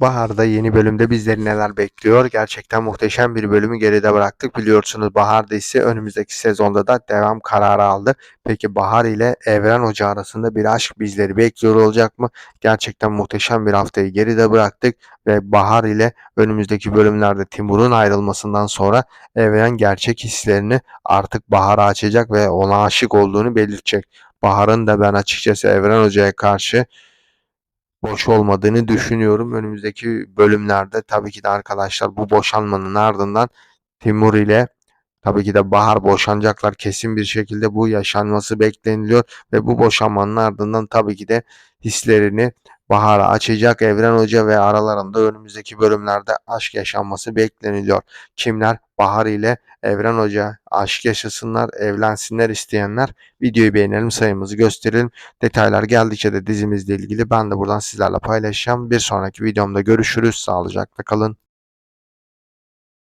Bahar'da yeni bölümde bizleri neler bekliyor? Gerçekten muhteşem bir bölümü geride bıraktık. Biliyorsunuz Bahar dizisi önümüzdeki sezonda da devam kararı aldı. Peki Bahar ile Evren Hoca arasında bir aşk bizleri bekliyor olacak mı? Gerçekten muhteşem bir haftayı geride bıraktık ve Bahar ile önümüzdeki bölümlerde Timur'un ayrılmasından sonra Evren gerçek hislerini artık Bahar'a açacak ve ona aşık olduğunu belirtecek. Bahar'ın da ben açıkçası Evren Hoca'ya karşı boş olmadığını düşünüyorum. Önümüzdeki bölümlerde tabii ki de arkadaşlar bu boşanmanın ardından Timur ile tabii ki de Bahar boşanacaklar. Kesin bir şekilde bu yaşanması bekleniliyor ve bu boşanmanın ardından tabii ki de hislerini Bahar'a açacak Evren Hoca ve aralarında önümüzdeki bölümlerde aşk yaşanması bekleniliyor. Kimler Bahar ile Evren Hoca aşk yaşasınlar, evlensinler isteyenler videoyu beğenelim, sayımızı gösterelim. Detaylar geldikçe de dizimizle ilgili ben de buradan sizlerle paylaşacağım. Bir sonraki videomda görüşürüz. Sağlıcakla kalın.